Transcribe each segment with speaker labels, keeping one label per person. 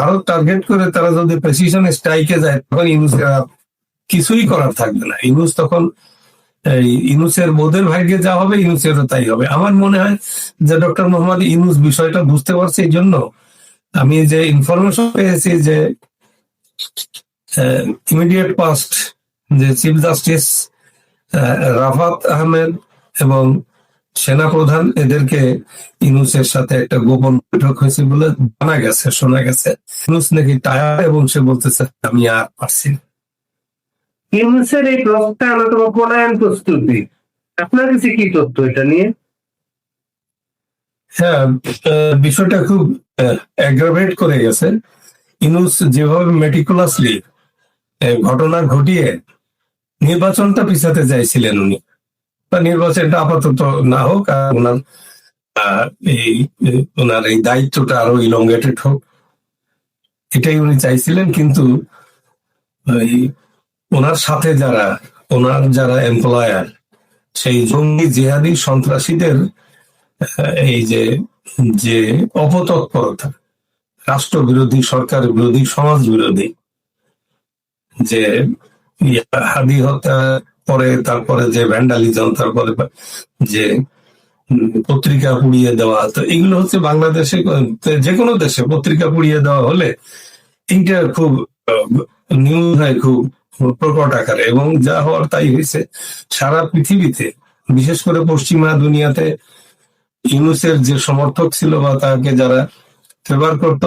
Speaker 1: Bharat target করে তারা যদি প্রেসিশন স্ট্রাইকে যায়, তখন ইউনুসের আর কিছুই করার থাকবে না। ইউনুস তখন ইউনুসের বোধের ভাগ্যে যা হবে ইউনুসেরও তাই হবে। আমার মনে হয় যে ডক্টর মোহাম্মদ ইউনুস বিষয়টা বুঝতে পারছে এই জন্য আমি যে ইনফরমেশন পেয়েছি যে ইমিডিয়েট পাস্ট যে চিফ জাস্টিস রাফাত আহমেদ এবং সেনা প্রধান এদেরকে ইনুসের সাথে একটা গোপন বৈঠক হয়েছে বলে জানা গেছে শোনা গেছে। ইনুস নাকি টায়ার এবং সে বলতেছে আমি আর পারছি না।
Speaker 2: ইউনুসের এই প্রস্তাবটা অন্যতম পলায়ন প্রস্তুতি। আপনার কাছে কি তথ্য এটা নিয়ে?
Speaker 1: হ্যাঁ বিষয়টা খুব অ্যাগ্রাভেট করে গেছে। ইনুস যেভাবে মেটিকুলাসলি ঘটনা ঘটিয়ে নির্বাচনটা পিছাতে চাইছিলেন উনি। নির্বাচনটা আপাতত না হোক, আর ওনার এই ওনার এই দায়িত্বটা আরও ইলঙ্গেটেড হোক। এটাই উনি চাইছিলেন, কিন্তু ওনার সাথে যারা, ওনার যারা এমপ্লয়ার সেই জঙ্গি জিহাদি সন্ত্রাসীদের এই যে যে অপতৎপরতা রাষ্ট্র বিরোধী সরকার বিরোধী সমাজ বিরোধী যে হাদি হত্যা পরে, তারপরে যে ভ্যান্ডালিজম তারপরে যে পত্রিকা পুড়িয়ে দেওয়া, তো এগুলো হচ্ছে বাংলাদেশে যে কোনো দেশে পত্রিকা পুড়িয়ে দেওয়া হলে এইটা খুব নিউজ হয় খুব প্রকট আকারে। এবং যা হওয়ার তাই হয়েছে। সারা পৃথিবীতে, বিশেষ করে পশ্চিমা দুনিয়াতে, ইউনুসের যে সমর্থক ছিল বা তাকে যারা ফেভার করত,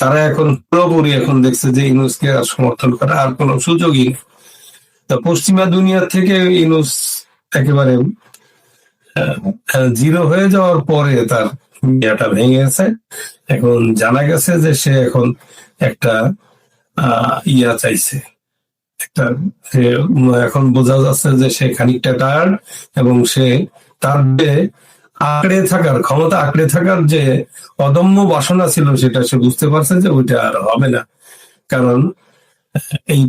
Speaker 1: তারা এখন পুরোপুরি এখন দেখছে যে ইউনুসকে আর সমর্থন করা আর কোনো সুযোগই নেই। তা পশ্চিমা দুনিয়া থেকে ইউনুস একেবারে জিরো হয়ে যাওয়ার পরে তার ইয়েটা ভেঙে গেছে এখন জানা গেছে যে সে এখন একটা ইয়া চাইছে। একটা এখন বোঝা যাচ্ছে যে সে খানিকটা টায়ার্ড এবং সে তার আঁকড়ে থাকার, ক্ষমতা আঁকড়ে থাকার যে অদম্য বাসনা ছিল সেটা সে বুঝতে পারছে যে ওইটা আর হবে না। কারণ এই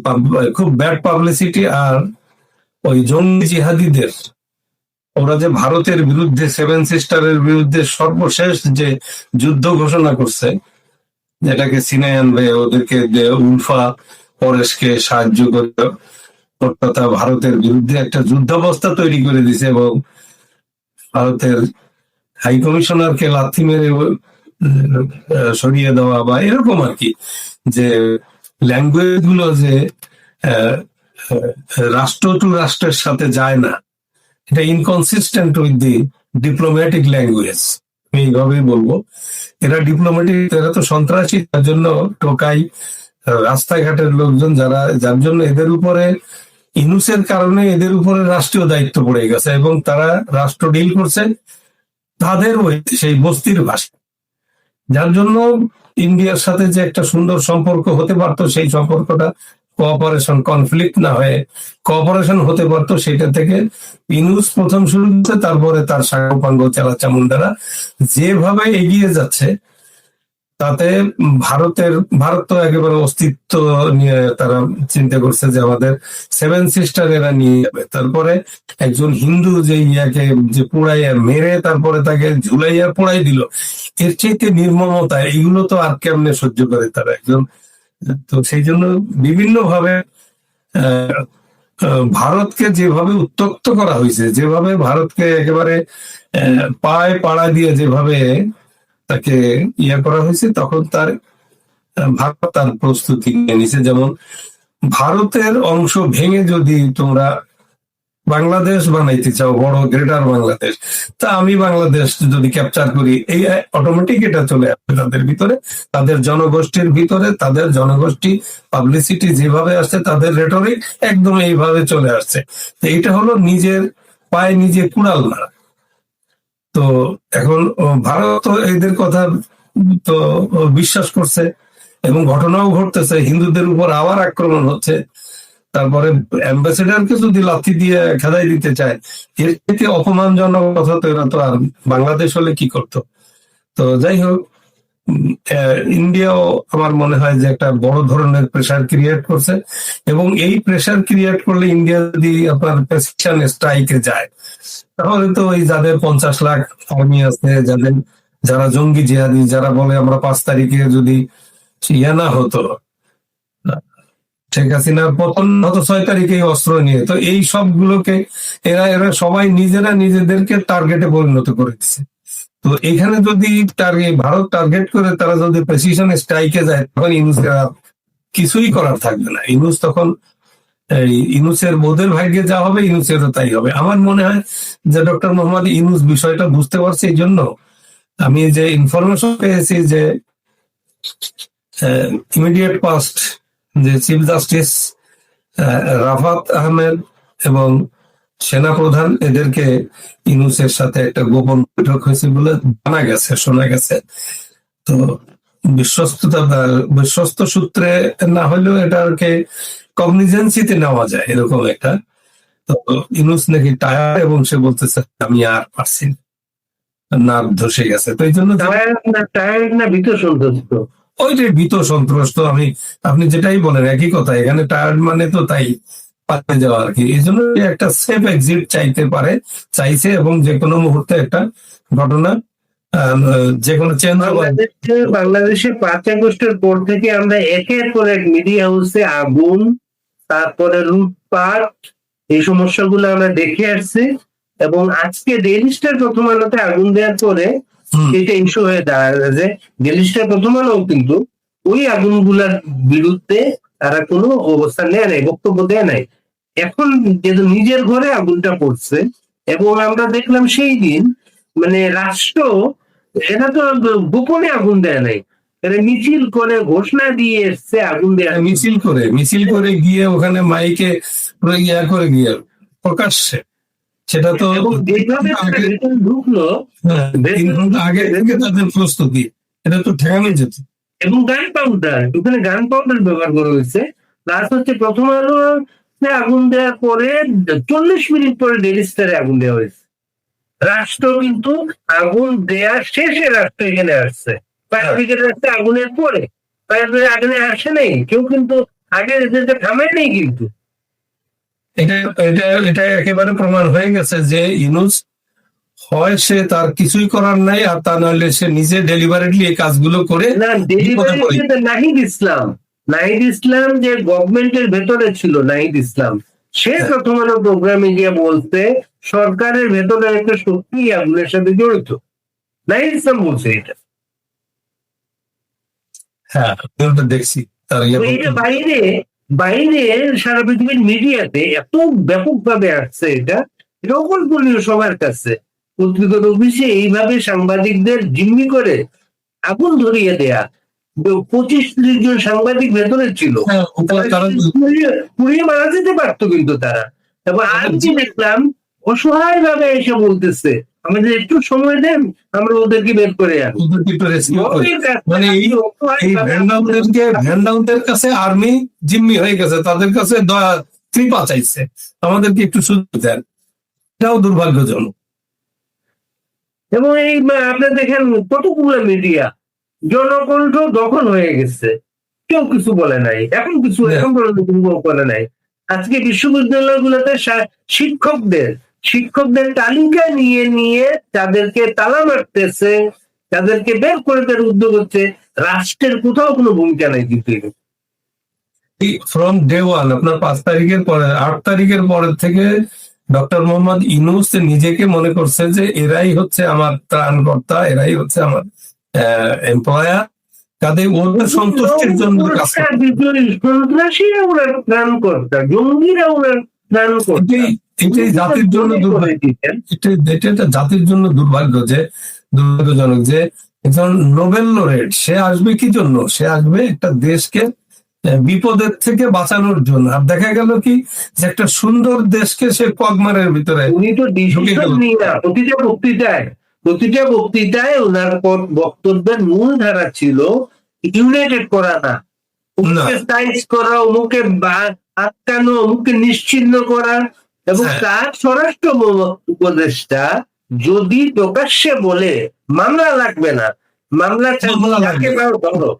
Speaker 1: খুব ব্যাড পাবলিসিটি আর ওই জঙ্গি জিহাদিদের, ওরা যে ভারতের বিরুদ্ধে সেভেন সিস্টারের বিরুদ্ধে সর্বশেষ যে যুদ্ধ ঘোষণা করছে, যেটাকে সিনে আনবে, ওদেরকে উলফা পরেশকে সাহায্য করে কলকাতা ভারতের বিরুদ্ধে একটা যুদ্ধাবস্থা তৈরি করে দিছে এবং ভারতের হাই কমিশনারকে লাথি মেরে সরিয়ে দেওয়া বা এরকম আর কি, যে ল্যাঙ্গুয়েজগুলো যে রাষ্ট্র টু রাষ্ট্রের সাথে যায় না, এটা inconsistent with the diplomatic language আমি এইভাবেই বলব। এরা ডিপ্লোম্যাটিক এরা তো সন্ত্রাসী, তার জন্য টোকাই রাস্তাঘাটের লোকজন যারা, যার জন্য এদের উপরে, ইনুসের কারণে এদের উপরে রাষ্ট্রীয় দায়িত্ব পড়ে গেছে এবং তারা রাষ্ট্র ডিল করছে তাদের ওই, সেই বস্তির ভাষা যার জন্য ইন্ডিয়ার সাথে যে একটা সুন্দর সম্পর্ক হতে পারত, সেই সম্পর্কটা কোঅপারেশন কনফ্লিক্ট না হয়ে কোঅপারেশন হতে পারত সেটা থেকে। ইনুস প্রথম শুরু তারপরে তার সাঙ্গপাঙ্গ চালা চামুন্ডারা যেভাবে এগিয়ে যাচ্ছে তাতে ভারতের, ভারত তো একেবারে অস্তিত্ব নিয়ে তারা চিন্তা করছে যে আমাদের সেভেন সিস্টার এরা নিয়ে যাবে। তারপরে একজন হিন্দু যে ইয়াকে যে পোড়াইয়া মেরে তারপরে তাকে ঝুলাইয়া পোড়াই দিল, এর চাইতে নির্মমতা এগুলো তো আর কেমনে সহ্য করে তারা একজন? তো সেই জন্য বিভিন্ন ভাবে ভারতকে যেভাবে উত্তক্ত করা হয়েছে, যেভাবে ভারতকে একেবারে পায়ে পাড়া দিয়ে যেভাবে তাকে ইয়ে করা হয়েছে, তখন তার ভারত তার প্রস্তুতি নিয়ে নিছে যেমন, ভারতের অংশ ভেঙে যদি তোমরা বাংলাদেশ বানাইতে চাও, বড় গ্রেটার বাংলাদেশ, তা আমি বাংলাদেশ যদি ক্যাপচার করি, এই অটোমেটিক এটা চলে আসবে তাদের ভিতরে। তাদের জনগোষ্ঠীর ভিতরে, তাদের জনগোষ্ঠী পাবলিসিটি যেভাবে আসছে, তাদের রেটরিক একদম এইভাবে চলে আসছে। তো এটা হলো নিজের পায়ে নিজে কুড়াল মারা। তো এখন ভারত এদের কথা, তো বিশ্বাস করছে এবং ঘটনাও ঘটতেছে। হিন্দুদের উপর আবার আক্রমণ হচ্ছে। তারপরে অ্যাম্বাসেডারকে যদি লাথি দিয়ে খেদাই দিতে চায়, এর থেকে অপমানজনক কথা তো এরা তো আর বাংলাদেশ হলে কি করতো? তো যাই হোক ইন্ডিয়াও আমার মনে হয় যে একটা বড় ধরনের প্রেসার ক্রিয়েট করছে এবং এই প্রেসার ক্রিয়েট করলে ইন্ডিয়া যদি আপনার প্রেসিশন স্ট্রাইকে যায়, তাহলে তো ওই যাদের পঞ্চাশ লাখ আর্মি আছে, যাদের, যারা জঙ্গি জিহাদি, যারা বলে আমরা পাঁচ তারিখে যদি ইয়ে না হতো, শেখ হাসিনার পতন হতো ছয় তারিখে অস্ত্র নিয়ে। তো এই সবগুলোকে এরা এরা সবাই নিজেরা নিজেদেরকে টার্গেটে পরিণত করে দিচ্ছে তো এখানে যদি টার্গেট ভারত টার্গেট করে তারা যদি প্রেসিশন স্ট্রাইকে যায়, তখন ইনুসের কিছুই করার থাকবে না। ইনুস তখন, এই ইনুসের বোধের ভাগ্যে যা হবে, ইনুসেরও তাই হবে। আমার মনে হয় যে ডক্টর মোহাম্মদ ইনুস বিষয়টা বুঝতে পারছে এই জন্য আমি যে ইনফরমেশন পেয়েছি যে ইমিডিয়েট পাস্ট যে চিফ জাস্টিস রাফাত আহমেদ এবং সেনাপ্রধান এদেরকে ইনুসের সাথে একটা গোপন বৈঠক হয়েছে বলে জানা গেছে শোনা গেছে। তো বিশ্বস্ততা বিশ্বস্ত সূত্রে না হলেও এটাকে কগনিজেন্সিতে নেওয়া যায় এরকম একটা। তো ইনুস নাকি টায়ার এবং সে বলতেছে আমি আর পারছি না। ধসে গেছে। তো এই জন্য
Speaker 2: টায়ার্ড না টায়ার্ড না ভীত সন্তুষ্ট
Speaker 1: ওই যে ভীত সন্ত্রস্ত আমি আপনি যেটাই বলেন একই কথা এখানে টায়ার্ড মানে তো তাই। পাতে যাওয়া আর কি। এই জন্য একটা সেফ এক্সিট চাইতে পারে চাইছে এবং যে কোনো মুহূর্তে একটা ঘটনা যে কোনো চেঞ্জ
Speaker 2: বাংলাদেশে পাঁচ আগস্টের পর থেকে আমরা একের পর এক মিডিয়া হাউসে আগুন তারপরে লুটপাট এই সমস্যাগুলো আমরা দেখে আসছি এবং আজকে ডেইলি স্টার প্রথম আলোতে আগুন দেওয়ার পরে এটা ইস্যু হয়ে দাঁড়ায় যে ডেইলি স্টার প্রথম আলো কিন্তু ওই আগুনগুলার বিরুদ্ধে তারা কোনো অবস্থান নেয় নাই বক্তব্য দেয় নাই। এখন যেহেতু নিজের ঘরে আগুনটা পড়ছে এবং আমরা দেখলাম সেই দিন মানে রাষ্ট্র এটা তো গোপনে আগুন দেয় নাই। মিছিল করে ঘোষণা দিয়ে এসছে আগুন দেয়া
Speaker 1: মিছিল করে মিছিল করে গিয়ে ওখানে মাইকে ইয়া করে গিয়ে প্রকাশ্যে। সেটা তো
Speaker 2: ঢুকলো
Speaker 1: হ্যাঁ, তিন আগে থেকে তাদের প্রস্তুতি এটা তো ঠেকানো যেত।
Speaker 2: এবং গান পাউডার ওখানে গান পাউডার ব্যবহার করা হয়েছে। প্লাস হচ্ছে প্রথম আলো আগুন দেওয়ার পরে চল্লিশ মিনিট পরে ডেলি স্টারে আগুন দেওয়া হয়েছে। রাষ্ট্র কিন্তু আগুন দেওয়ার শেষে রাষ্ট্র এখানে আসছে। ফায়ার ব্রিগেড আসছে আগুনের পরে। ফায়ার ব্রিগেড আগুনে আসে নাই। কেউ কিন্তু আগে এদেরকে থামায় নেই কিন্তু।
Speaker 1: এটা এটা এটা একেবারে প্রমাণ হয়ে গেছে যে ইউনুস হয় সে তার কিছুই করার নাই আর তা নইলে সে নিজে ডেলিভারেটলি এই কাজগুলো করে
Speaker 2: না। ডেলিভারি নাহিদ ইসলাম নাহিদ ইসলাম যে গভর্নমেন্টের ভেতরে ছিল নাহিদ ইসলাম সে
Speaker 1: হ্যাঁ।
Speaker 2: প্রথম আলো প্রোগ্রামে গিয়ে বলতে সরকারের ভেতরে একটা শক্তি আগুনের সাথে জড়িত। নাহিদ ইসলাম বলছে এটা।
Speaker 1: হ্যাঁ দেখছি।
Speaker 2: বাইরে বাইরে সারা পৃথিবীর মিডিয়াতে এত ব্যাপকভাবে আসছে এটা এটা অকল্পনীয় সবার কাছে। পত্রিকার অফিসে এইভাবে সাংবাদিকদের জিম্মি করে আগুন ধরিয়ে দেয়া পঁচিশ ত্রিশ জন সাংবাদিক ভেতরে ছিল
Speaker 1: হ্যাঁ,
Speaker 2: পুড়িয়ে- মারা যেতে পারতো কিন্তু তারা। এবং আজকে দেখলাম অসহায় ভাবে এসে বলতেছে আমাদের একটু সময় দেন আমরা ওদেরকে বের করে।
Speaker 1: মানে এই ভ্যান্ডাউনদেরকে ভ্যান্ডাউনদের কাছে আর্মি জিম্মি হয়ে গেছে তাদের কাছে কৃপা চাইছে। আমাদেরকে একটু সুযোগ দেন। এটাও দুর্ভাগ্যজনক।
Speaker 2: এবং এই মা- আপনি দেখেন কতগুলো মিডিয়া জনকণ্ঠ দখল হয়ে গেছে কেউ কিছু বলে নাই এখন কিছু
Speaker 1: হ্যাঁ।
Speaker 2: এখন পর্যন্ত বলে নাই আজকে বিশ্ববিদ্যালয়গুলোতে শা- শিক্ষকদের শিক্ষকদের তালিকা নিয়ে নিয়ে তাদেরকে তালা মারতেছে তাদেরকে বের করে দেওয়ার উদ্যোগ হচ্ছে রাষ্ট্রের কোথাও কোনো ভূমিকা নাই কিন্তু।
Speaker 1: ফ্রম ডে ওয়ান আপনার পাঁচ তারিখের পরে আট তারিখের পরের থেকে ডক্টর মোহাম্মদ ইনুস নিজেকে মনে করছে যে এরাই হচ্ছে আমার ত্রাণকর্তা এরাই হচ্ছে আমার এমপ্লয়ার কাজে ওদের সন্তুষ্টির জন্য
Speaker 2: সন্ত্রাসীরা জঙ্গিরা ওনার ত্রাণকর্তা
Speaker 1: এটাই এটাই জাতির জন্য দুর্ভাগ্য। এটা জাতির জন্য দুর্ভাগ্য যে দুর্ভাগ্যজনক যে একজন নোবেল লোরেট সে আসবে কি জন্য? সে আসবে একটা দেশকে বিপদের থেকে বাঁচানোর জন্য। আর দেখা গেল কি যে একটা সুন্দর দেশকে সে কগমারের ভিতরে
Speaker 2: উনি তো বক্তৃতায় প্রতিটা বক্তৃতায় ওনার বক্তব্যের মূল ধারা ছিল ইউনাইটেড করা না। অমুকে সাইজ করা অমুকে আটকানো অমুকে নিশ্চিন্ন করা এবং
Speaker 1: হ্যাঁ।
Speaker 2: তার স্বরাষ্ট্র উপদেষ্টা যদি প্রকাশ্যে বলে মামলা লাগবে না। মামলা যাকে ধরো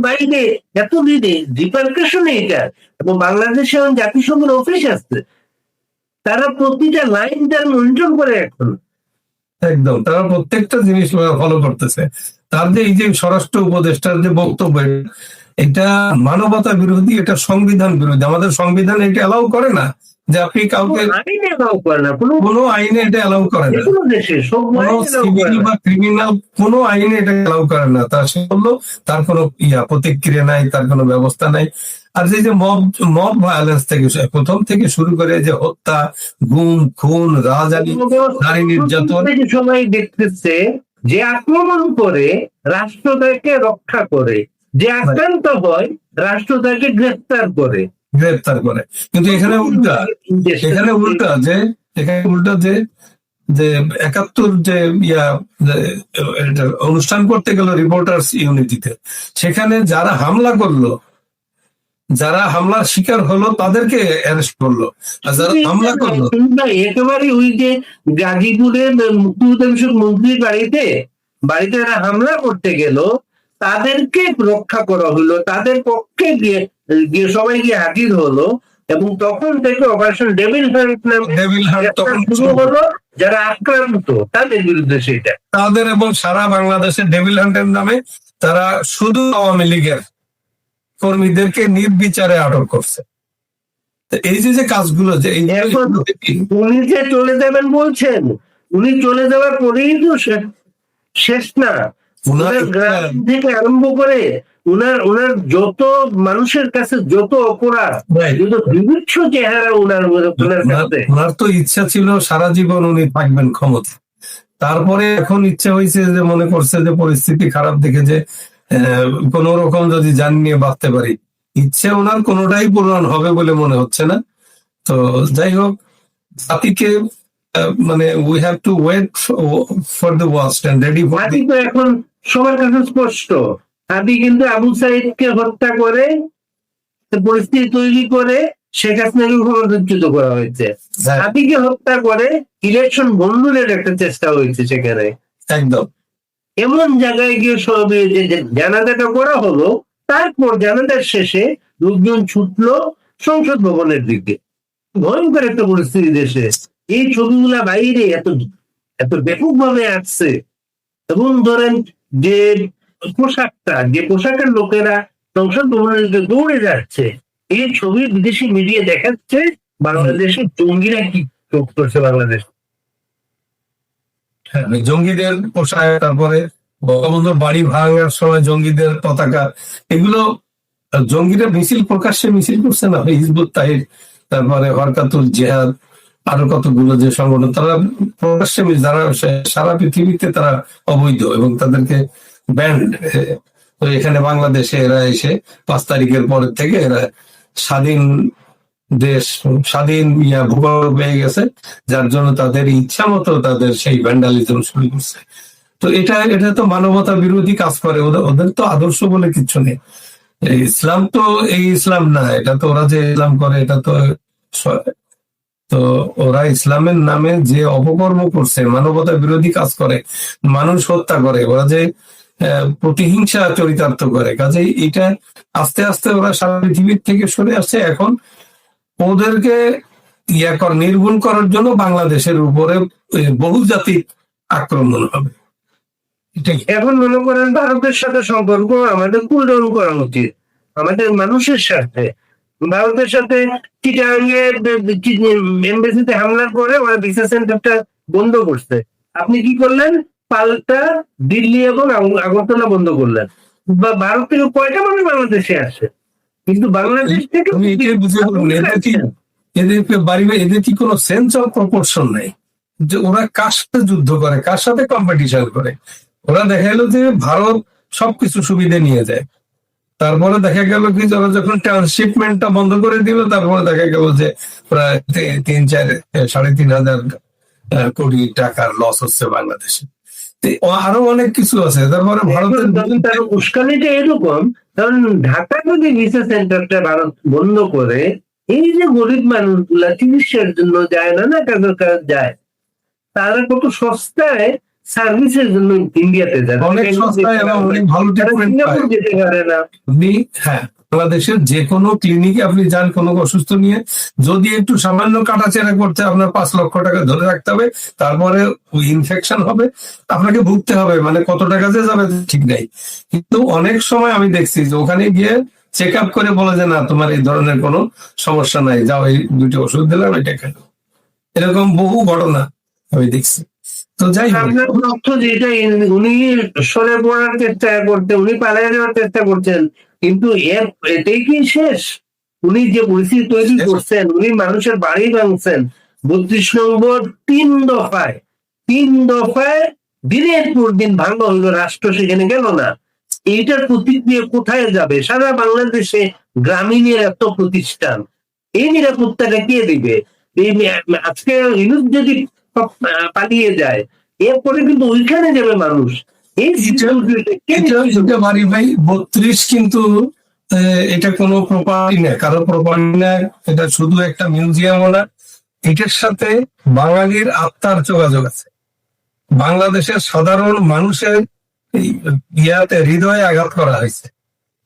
Speaker 2: বাইরে এত দিনে রিপার্কেশন এটা এবং বাংলাদেশে জাতিসংঘের অফিস আছে। তারা প্রতিটা লাইন তার মনিটর করে এখন।
Speaker 1: একদম। তারা প্রত্যেকটা জিনিস ফলো করতেছে। তার যে এই যে স্বরাষ্ট্র উপদেষ্টার যে বক্তব্য এটা মানবতা বিরোধী এটা সংবিধান বিরোধী। আমাদের সংবিধান এটা অ্যালাউ করে না যে আপনি কাউকে
Speaker 2: আইনে এলাও করে না কোনো
Speaker 1: আইনে এটা অ্যালাউ করে না। সিভিল বা ক্রিমিনাল কোনো আইনে এটা অ্যালাউ করে না। তা সে বলল তার কোনো ইয়া প্রতিক্রিয়া নাই তার কোনো ব্যবস্থা নাই। আর যে যে মব মব ভায়োলেন্স থেকে প্রথম থেকে শুরু করে যে হত্যা গুম খুন রাজানি নারী নির্যাতন।
Speaker 2: সবাই দেখতেছে যে আক্রমণ করে রাষ্ট্র তাকে রক্ষা করে যে আক্রান্ত হয় রাষ্ট্র তাকে গ্রেফতার করে।
Speaker 1: গ্রেফতার করে। কিন্তু এখানে উল্টা এখানে উল্টা যে এখানে উল্টা যে যে একাত্তর যে ইয়া যে, অনুষ্ঠান করতে গেল রিপোর্টার্স ইউনিটিতে সেখানে যারা হামলা করল যারা হামলার শিকার হলো তাদেরকে অ্যারেস্ট করল। আর যারা হামলা করল
Speaker 2: একেবারে ওই যে গাজীপুরে মুক্তিযোদ্ধা মন্ত্রীর বাড়িতে বাড়িতে যারা হামলা করতে গেল তাদেরকে রক্ষা করা হলো তাদের পক্ষে গিয়ে গিয়ে সবাই গিয়ে হাজির হলো এবং তখন থেকে অপারেশন ডেভিল হান্ট নামে শুরু হলো যারা আক্রান্ত তাদের বিরুদ্ধে সেটা।
Speaker 1: তাদের এবং সারা বাংলাদেশের ডেভিল হান্টের নামে তারা শুধু আওয়ামী লীগের কর্মীদেরকে নির্বিচারে আটক করছে। এই যে যে কাজগুলো যে এই
Speaker 2: উনি যে চলে যাবেন বলছেন উনি চলে যাওয়ার পরেই তো শেষ না। থেকে আরম্ভ করে উনার উনার যত মানুষের কাছে যত অপরাধ
Speaker 1: Right.
Speaker 2: যত বিভৎস চেহারা উনার উনার কাছে।
Speaker 1: ওনার তো ইচ্ছা ছিল সারা জীবন উনি থাকবেন ক্ষমতা তারপরে এখন ইচ্ছা হয়েছে যে মনে করছে যে পরিস্থিতি খারাপ দেখে যে কোন রকম যদি যান নিয়ে বাঁচতে পারি। ইচ্ছে ওনার কোনোটাই পূরণ হবে বলে মনে হচ্ছে না। তো যাই হোক জাতিকে মানে we have to wait for the worst and ready for
Speaker 2: এখন সবার কাছে স্পষ্ট। হাতি কিন্তু আবু সাইদকে হত্যা করে পরিস্থিতি তৈরি করে শেখ হাসিনাকে ক্ষমতাচ্যুত করা হয়েছে। হাতিকে হত্যা করে ইলেকশন বন্ধুরের একটা চেষ্টা হয়েছে সেখানে।
Speaker 1: একদম।
Speaker 2: এমন জায়গায় গিয়ে সব জানাজাটা করা হলো, তারপর জানাজার শেষে লোকজন ছুটলো সংসদ ভবনের দিকে। ভয়ঙ্কর একটা পরিস্থিতি দেশে। এই ছবিগুলা বাইরে এত এত ব্যাপক ভাবে আসছে। এবং ধরেন যে পোশাকটা, যে পোশাকের লোকেরা সংসদ ভবনের দিকে দৌড়ে যাচ্ছে, এই ছবি বিদেশি মিডিয়া দেখাচ্ছে বাংলাদেশের জঙ্গিরা কি করছে বাংলাদেশ?
Speaker 1: জঙ্গিদের পোশাক, তারপরে বঙ্গবন্ধুর বাড়ি ভাঙার সময় জঙ্গিদের পতাকা, এগুলো জঙ্গিরা মিছিল প্রকাশ্যে মিছিল করছে না, হিজবুত তাহির, তারপরে হরকাতুল জেহাদ, আরও কতগুলো যে সংগঠন, তারা প্রকাশ্যে যারা সারা পৃথিবীতে তারা অবৈধ এবং তাদেরকে ব্যান্ড এখানে বাংলাদেশে এরা এসে পাঁচ তারিখের পরের থেকে এরা স্বাধীন দেশ, স্বাধীন ইয়া ভূগোল পেয়ে গেছে, যার জন্য তাদের ইচ্ছা মতো তাদের সেই ভ্যান্ডালিজম শুরু করছে। তো এটা এটা তো মানবতা বিরোধী কাজ করে, ওদের তো আদর্শ বলে কিচ্ছু নেই। ইসলাম তো এই ইসলাম না, এটা তো ওরা যে ইসলাম করে, এটা তো তো ওরা ইসলামের নামে যে অপকর্ম করছে, মানবতা বিরোধী কাজ করে, মানুষ হত্যা করে, ওরা যে প্রতিহিংসা চরিতার্থ করে কাজে এটা আস্তে আস্তে ওরা সারা পৃথিবীর থেকে সরে আসছে। এখন ওদেরকে ইয়া কর নির্গুণ করার জন্য বাংলাদেশের উপরে বহুজাতিক আক্রমণ হবে।
Speaker 2: এখন মনে করেন ভারতের সাথে সম্পর্ক আমাদের কুল ডাউন করা উচিত। আমাদের মানুষের সাথে ভারতের সাথে এমবেসিতে হামলার পরে ওরা ভিসা সেন্টারটা বন্ধ করছে। আপনি কি করলেন? পাল্টা দিল্লি এবং আগ- আগরতলা বন্ধ করলেন। বা ভারত থেকে কয়টা মানুষ বাংলাদেশে আসে কিন্তু বাংলাদেশ থেকে
Speaker 1: আমি এটাই বুঝে বলুন এদের কি এদের বাড়ি এদের কি কোনো সেন্স অফ প্রপোর্শন নাই? যে ওরা কার সাথে যুদ্ধ করে কার সাথে কম্পিটিশন করে? ওরা দেখা গেল যে ভারত সবকিছু সুবিধা নিয়ে যায়। তারপরে দেখা গেল কি ওরা যখন ট্রান্সশিপমেন্টটা বন্ধ করে দিল তারপরে দেখা গেল যে প্রায় তিন চার সাড়ে তিন হাজার কোটি টাকার লস হচ্ছে বাংলাদেশে। আরও অনেক কিছু আছে। তারপরে ভারতের
Speaker 2: তার উস্কানিটা এরকম কারণ ঢাকা যদি ভিসা সেন্টারটা ভারত বন্ধ করে এই যে গরিব মানুষগুলা চিকিৎসার জন্য যায় না না কাজের কাজ যায় তারা কত সস্তায় সার্ভিসের জন্য ইন্ডিয়াতে যায়।
Speaker 1: অনেক সস্তায় এবং অনেক ভালো ট্রিটমেন্ট পায়।
Speaker 2: যেতে পারে না।
Speaker 1: হ্যাঁ। বাংলাদেশের যে কোনো ক্লিনিকে আপনি যান কোনো অসুস্থ নিয়ে, যদি একটু সামান্য কাটাচেরা করতে আপনার পাঁচ লক্ষ টাকা ধরে রাখতে হবে, তারপরে ইনফেকশন হবে, আপনাকে ভুগতে হবে মানে কত টাকা যে যাবে ঠিক নাই। কিন্তু অনেক সময় আমি দেখছি যে ওখানে গিয়ে চেক আপ করে বলে যে, না, তোমার এই ধরনের কোনো সমস্যা নাই, যাও, এই দুটি ওষুধ দিলাম, এটা খেলো এরকম বহু ঘটনা আমি দেখছি। তো যাই
Speaker 2: যেটা, উনি সরে পড়ার চেষ্টা করতে, উনি পালিয়ে যাওয়ার চেষ্টা করছেন কিন্তু এর এটাই কি শেষ? উনি যে পরিস্থিতি তৈরি করছেন উনি মানুষের বাড়ি ভাঙছেন বত্রিশ নম্বর তিন দফায় তিন দফায় দিনের পর দিন ভাঙা হইল রাষ্ট্র সেখানে গেল না। এইটার প্রতিক্রিয়া কোথায় যাবে? সারা বাংলাদেশে গ্রামীণের এত প্রতিষ্ঠান। এই নিরাপত্তাটা কে দিবে? এই আজকে যদি পালিয়ে যায় এরপরে কিন্তু ওইখানে যাবে মানুষ।
Speaker 1: এটা এটা বাড়ি ভাই বত্রিশ কিন্তু এটা কোনো প্রপার্টি না কারও প্রপার্টি না এটা শুধু একটা মিউজিয়ামও না এটার সাথে বাঙালির আত্মার যোগাযোগ আছে। বাংলাদেশের সাধারণ মানুষের ইয়াতে হৃদয়ে আঘাত করা হয়েছে।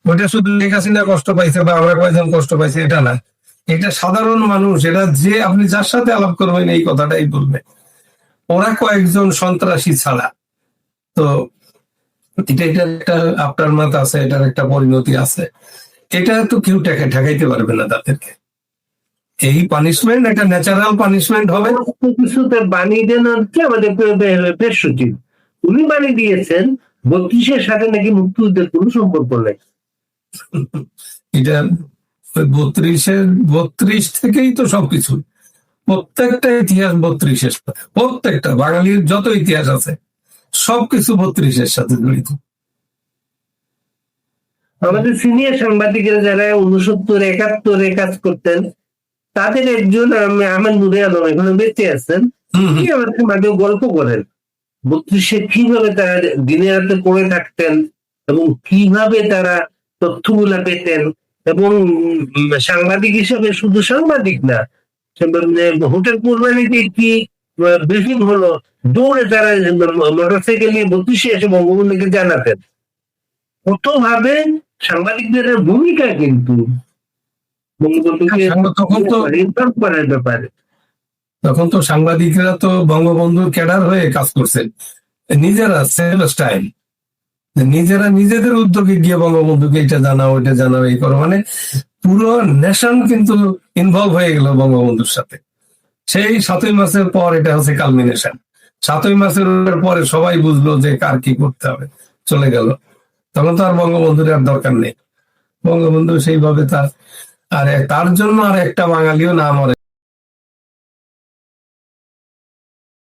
Speaker 1: ওটা শুধু শেখ হাসিনা কষ্ট পাইছে বা আমরা কয়েকজন কষ্ট পাইছে এটা না। এটা সাধারণ মানুষ এটা যে আপনি যার সাথে আলাপ করবেন এই কথাটাই বলবে। ওরা কয়েকজন সন্ত্রাসী ছাড়া। তো এটা এটার একটা আপনার মাত আছে, এটার একটা পরিণতি আছে। এটা তো কেউ ঠেকা, ঠেকাইতে পারবে না তাদেরকে। এই পানিশমেন্ট একটা ন্যাচারাল পানিশমেন্ট হবে।
Speaker 2: কিছুতে বাণী দেন হচ্ছে আমাদের প্রে- প্রে- প্রেস সচিব উনি বাণী দিয়েছেন বত্রিশের সাথে নাকি মুক্তিযুদ্ধের কোনো সম্পর্ক নেই
Speaker 1: এটা বত্রিশের বত্রিশ থেকেই তো সবকিছু প্রত্যেকটা ইতিহাস বত্রিশের সাথে প্রত্যেকটা বাঙালির যত ইতিহাস আছে সবকিছু বত্রিশের সাথে জড়িত
Speaker 2: আমাদের সিনিয়র সাংবাদিকেরা যারা উনসত্তর একাত্তরে কাজ করতেন তাদের একজন আমার নুরে আলম এখনও বেঁচে আছেন। তিনি আমাদের মাঝে গল্প করেন বত্রিশে কীভাবে তারা দিনে রাতে পড়ে থাকতেন এবং কীভাবে তারা তথ্যগুলা পেতেন এবং সাংবাদিক হিসেবে শুধু সাংবাদিক না হোটেল কুরবানিতে কি ব্রিফিং হলো দৌড়ে তারা মোটরসাইকেল নিয়ে বত্রিশে এসে বঙ্গবন্ধুকে জানাতেন। কতভাবে সাংবাদিকদের ভূমিকা কিন্তু বঙ্গবন্ধুকে ইনফর্ম করার ব্যাপারে।
Speaker 1: তখন তো সাংবাদিকরা তো বঙ্গবন্ধুর ক্যাডার হয়ে কাজ করছেন। নিজেরা সেলফ স্টাইল। নিজেরা নিজেদের উদ্যোগে গিয়ে বঙ্গবন্ধুকে এটা জানাও এটা জানাও এই করো। মানে পুরো নেশন কিন্তু ইনভলভ হয়ে গেল বঙ্গবন্ধুর সাথে। সেই সাতই মাসের পর এটা হচ্ছে কালমিনেশন সাতই মাসের পরে সবাই বুঝলো যে কার কি করতে হবে, চলে গেল। তখন তো আর বঙ্গবন্ধুর আর দরকার নেই। বঙ্গবন্ধু সেইভাবে তার, আর তার জন্য আর একটা বাঙালিও না মরে।